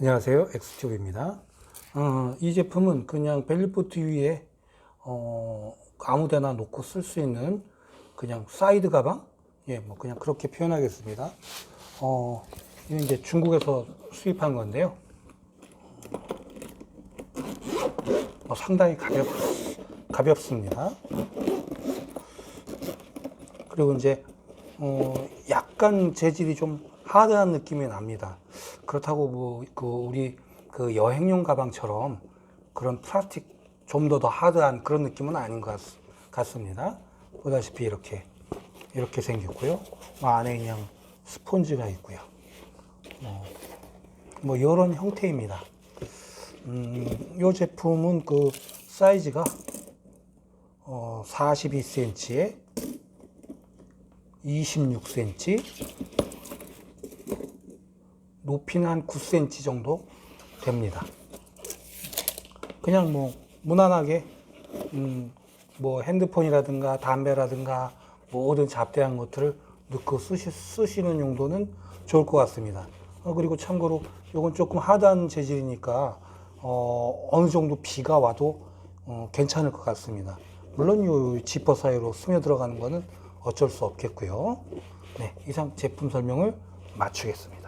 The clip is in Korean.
안녕하세요. 엑스튜브입니다. 어, 이 제품은 그냥 벨리포트 위에 어, 아무데나 놓고 쓸 수 있는 그냥 사이드 가방? 예, 뭐 그냥 그렇게 표현하겠습니다. 어, 이제 중국에서 수입한 건데요. 어, 상당히 가볍, 가볍습니다. 그리고 이제 어, 약간 재질이 좀 하드한 느낌이 납니다. 그렇다고 뭐 그 우리 그 여행용 가방처럼 그런 플라스틱 좀 더 더 하드한 그런 느낌은 아닌 것 같, 같습니다. 보다시피 이렇게 이렇게 생겼고요. 뭐 안에 그냥 스폰지가 있고요. 뭐, 뭐 이런 형태입니다. 음, 이 제품은 그 사이즈가 어, 42cm에 26cm, 높이는 한 9cm 정도 됩니다. 그냥 뭐 무난하게 음, 뭐 핸드폰이라든가 담배라든가 모든 잡대한 것들을 넣고 쓰시, 쓰시는 용도는 좋을 것 같습니다. 어, 그리고 참고로 이건 조금 하단 재질이니까 어, 어느 정도 비가 와도 어, 괜찮을 것 같습니다. 물론 이 지퍼 사이로 스며 들어가는 거는 어쩔 수 없겠고요. 네, 이상 제품 설명을 마치겠습니다.